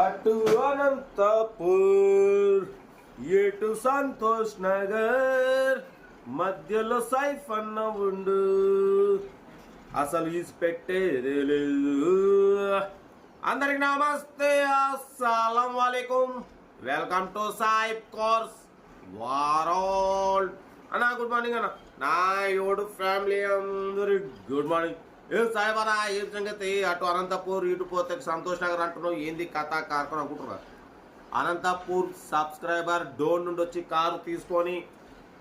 అటు అనంతపూర్ ఎటు సంతోష్ నగర్ మధ్యలో సైఫ్ అన్న ఉండు. అసలు ఇది పెట్టేదే లేదు అందరికి నమస్తే అస్సలం వాలేకుం. వెల్కమ్ టు సాయిబ్ కోర్స్ వారాల్. అన్న గుడ్ మార్నింగ్ అన్న. నా యోడు ఫ్యామిలీ అందరి గుడ్ మార్నింగ్. ఏం సాయిబారా ఏం సంగతి? అటు అనంతపూర్ ఇటు పోతే సంతోష్ నగర్ అంటున్నావు. ఏంది కథ కారు అనుకుంటున్నారు అనంతపూర్ సబ్స్క్రైబర్ డోన్ నుండి వచ్చి కారు తీసుకొని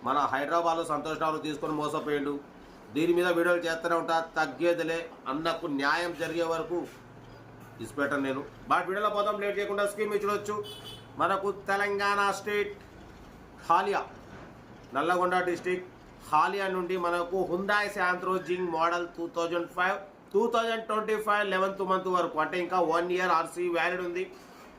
మన హైదరాబాద్లో సంతోష్ నగర్ తీసుకొని మోసపోయాడు. దీని మీద వీడియోలు చేస్తూనే ఉంటా. తగ్గేదిలే. అన్నకు న్యాయం జరిగే వరకు ఇసిపెట్టాను నేను. బట్ వీడియోలో పోతాం లేట్ చేయకుండా స్కీమ్ చూడొచ్చు. మనకు తెలంగాణ స్టేట్ హాలియా నల్లగొండ డిస్టిక్ హాలియా నుండి మనకు Hyundai Santro Zing model two thousand five two thousand twenty five eleventh month వరకు. అంటే ఇంకా వన్ ఇయర్ ఆర్సీ వ్యాలిడ్ ఉంది.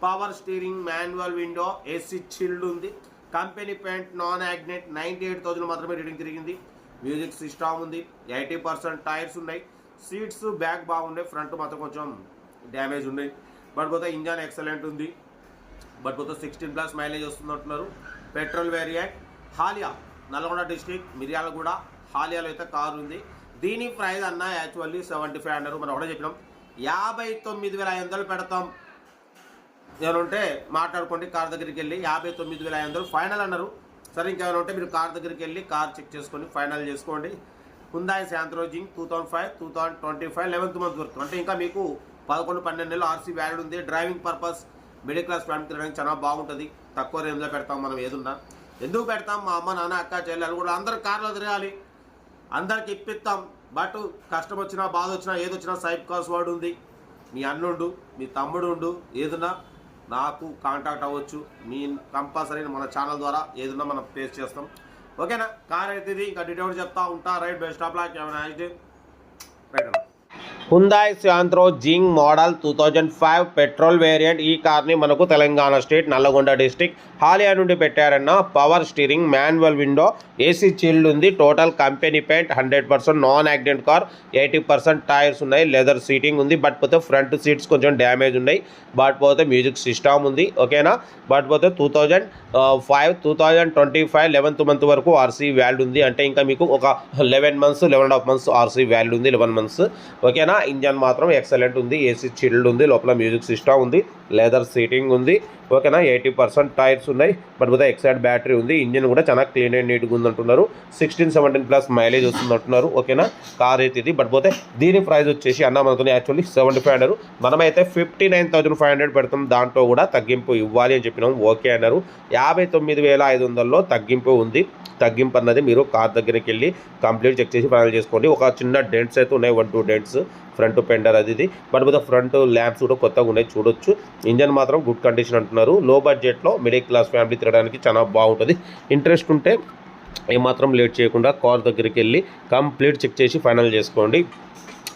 Power steering manual window AC chilled ఉంది. Company paint non accident ninety eight thousand మాత్రమే reading తిరిగింది. Music system ఉంది. Eighty percent tyres ఉన్నాయి. Seats back బాగున్నాయి. ఫ్రంట్ మాత్రం కొంచెం డ్యామేజ్ ఉన్నాయి. బట్ పోతే ఇంజన్ ఎక్సలెంట్ ఉంది. బట్ పోతే సిక్స్టీన్ ప్లస్ మైలేజ్ వస్తుంది అంటున్నారు petrol variant. Haliya Nalgonda district Miryalaguda హాలియాలో అయితే కారు ఉంది. దీని ప్రైస్ అన్న యాక్చువల్లీ సెవెంటీ ఫైవ్ అన్నారు మనం ఒకటే చెప్పినాం. యాభై తొమ్మిది వేల ఐదు వందలు పెడతాం. ఏమంటే మాట్లాడుకోండి కార్ దగ్గరికి వెళ్ళి. యాభై తొమ్మిది వేల ఐదు వందలు ఫైనల్ అన్నారు. సరే ఇంకేమైనా ఉంటే మీరు కార్ దగ్గరికి వెళ్ళి కార్ చెక్ చేసుకొని ఫైనల్ చేసుకోండి. Hyundai Santro Zing two thousand five two thousand twenty five eleventh month వరకు అంటే ఇంకా మీకు పదకొండు పన్నెండు నెలలు ఆర్సీ వ్యాలిడ్ ఉంది. Driving purpose middle class family తిరగడానికి చాలా బాగుంటుంది. తక్కువ రేంజ్లో పెడతాం మనం ఏదున్నా. ఎందుకు పెడతాం? మా అమ్మ నాన్న అక్క చెల్లెలు కూడా అందరు కార్లో తిరగాలి. అందరికి ఇప్పిస్తాం. బట్ కష్టం వచ్చినా బాధ వచ్చినా ఏదొచ్చినా సైబ్ కాస్ వాడు ఉంది. మీ అన్నుండు మీ తమ్ముడు ఉండు ఏదన్నా నాకు కాంటాక్ట్ అవ్వచ్చు. మీ కంపల్సరీ మన ఛానల్ ద్వారా ఏదన్నా మనం ఫేస్ చేస్తాం. ఓకేనా? కార్ అయితే ఇది ఇంకా డీటెయిల్ చెప్తా ఉంటా. రైట్ బెస్ట్ స్టాప్ లాక్. ఏమైనా రైట్ అన్న. Hyundai Santro Zing model two thousand five petrol variant ఈ కార్ని మనకు తెలంగాణ స్టేట్ నల్లగొండ డిస్టిక్ హాలియా నుండి పెట్టారన్న power steering manual window AC chilled ఉంది. Total company paint hundred percent non accident car eighty percent tyres ఉన్నాయి. Leather seating ఉంది. But పోతే front seats కొంచెం damage ఉన్నాయి. బట్ పోతే మ్యూజిక్ సిస్టమ్ ఉంది. ఓకేనా బట్ పోతే two thousand five two thousand twenty five eleventh month వరకు ఆర్సీ వ్యాల్యూ ఉంది. అంటే ఇంకా మీకు ఒక eleven months eleven and half months RC value ఉంది. లెవెన్ మంత్స్ ఓకేనా ఇంజన్ మాత్రం ఎక్సలెంట్ ఉంది ఏసీ చిల్డ్ ఉంది లోపల మ్యూజిక్ సిస్టమ్ ఉంది లెదర్ సీటింగ్ ఉంది. ఓకేనా? ఎయిటీ పర్సెంట్ టైర్స్ ఉన్నాయి బట్ పోతే ఎక్సైడ్ బ్యాటరీ ఉంది. ఇంజిన్ కూడా చాలా క్లీన్ అండ్ నీట్గా ఉంది అంటున్నారు సిక్స్టీన్ సెవెంటీన్ ప్లస్ మైలేజ్ వస్తుంది అంటున్నారు ఓకేనా? కార్ అయితే ఇది. బట్ పోతే దీని ప్రైస్ వచ్చేసి అన్న మనతో యాక్చువల్లీ సెవెంటీ ఫైవ్ అన్నారు మనమైతే fifty nine thousand five hundred పెడతాం. దాంట్లో కూడా తగ్గింపు ఇవ్వాలి అని చెప్పినాం. ఓకే అన్నారు. యాభై తొమ్మిది వేల ఐదు వందల్లో తగ్గింపు ఉంది. తగ్గింపు అన్నది మీరు కార్ దగ్గరికి వెళ్ళి కంప్లీట్ చెక్ చేసి ఫైనల్ చేసుకోండి. ఒక చిన్న డెంట్స్ అయితే ఉన్నాయి. One two dents. Front fender అది ఇది. బట్ మీద ఫ్రంట్ ల్యాంప్స్ కూడా కొత్తగా ఉన్నాయి చూడొచ్చు. ఇంజన్ మాత్రం గుడ్ కండిషన్ అంటున్నారు. లో బడ్జెట్లో మిడిల్ క్లాస్ ఫ్యామిలీ తిరగడానికి చాలా బాగుంటుంది. ఇంట్రెస్ట్ ఉంటే ఏమాత్రం లేట్ చేయకుండా కార్ దగ్గరికి వెళ్ళి కంప్లీట్ చెక్ చేసి ఫైనల్ చేసుకోండి.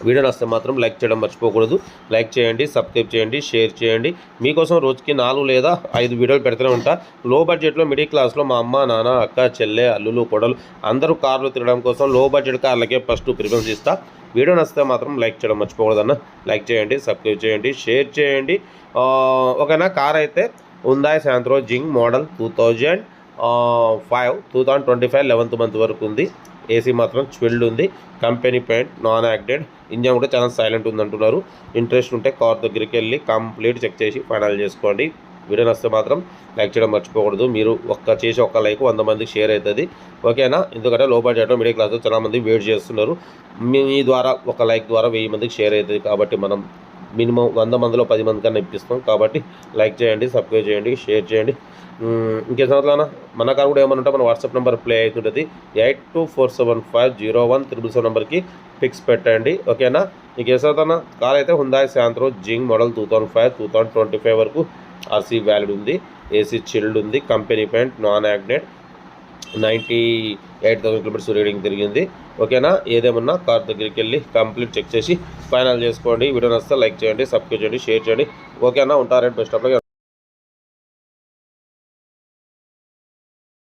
వీడియో నస్తే మాత్రం లైక్ చేయడం మర్చిపోకూడదు. లైక్ చేయండి సబ్స్క్రైబ్ చేయండి షేర్ చేయండి. మీకోసం రోజుకి నాలుగు లేదా ఐదు వీడియోలు పెడుతూనే ఉంటా. లో బడ్జెట్లో మిడిల్ క్లాస్లో మా అమ్మ నాన్న అక్క చెల్లె అల్లులు కొడలు అందరూ కార్లు తిరగడం కోసం లో బడ్జెట్ కార్లకే ఫస్ట్ ప్రిఫరెన్స్ ఇస్తాను వీడియో నచ్చితే మాత్రం లైక్ చేయడం మర్చిపోకూడదన్న. లైక్ చేయండి సబ్స్క్రైబ్ చేయండి షేర్ చేయండి. ఓకేనా? కార్ అయితే Hyundai Santro Zing model two thousand five two thousand twenty five eleventh month వరకు ఉంది. ఏసీ మాత్రం చిల్డ్ ఉంది. కంపెనీ పెయింట్ నాన్ యాక్టెడ్ ఇంజన్ కూడా చాలా సైలెంట్ ఉంది అంటున్నారు ఇంట్రెస్ట్ ఉంటే కార్ దగ్గరికి వెళ్ళి కంప్లీట్ చెక్ చేసి ఫైనల్ చేసుకోండి. వీడియో నచ్చితే మాత్రం లైక్ చేయడం మర్చిపోకూడదు. మీరు ఒక్క చేసి ఒక్క లైక్ వంద మందికి షేర్ అవుతుంది. ఓకేనా? ఎందుకంటే లో బడ్జెట్లో మిడిల్ క్లాస్లో చాలా మంది వెయిట్ చేస్తున్నారు. మీ ద్వారా ఒక లైక్ ద్వారా వెయ్యి మందికి షేర్ అవుతుంది కాబట్టి మనం మినిమం వంద మందిలో పది మంది కన్నా ఇప్పిస్తాం కాబట్టి లైక్ చేయండి సబ్స్క్రైబ్ చేయండి షేర్ చేయండి. ఇంకే ఇంకేం మన కార్ కూడా ఏమన్నా ఉంటే మన వాట్సాప్ నెంబర్ ప్లే అవుతుంటుంది. Eight two four seven five zero one triple seven నెంబర్కి పిక్స్ పెట్టండి. ఓకేనా? ఇంకేసారి ఏ కార్ అయితే Hyundai Santro Xing model two thousand five two thousand twenty five వరకు ఆర్సీ వ్యాలిడ్ ఉంది ఏసీ చిల్డ్ ఉంది company paint non accident ninety eight thousand kilometres reading తిరిగింది. ఓకేనా? ఏదేమన్నా కార్ దగ్గరికి వెళ్ళి కంప్లీట్ చెక్ చేసి ఫైనల్ చేసుకోండి. వీడియో నచ్చితే లైక్ చేయండి సబ్స్క్రైబ్ చేయండి షేర్ చేయండి. ఓకేనా? ఉంటారండి బెస్ట్ ఆఫ్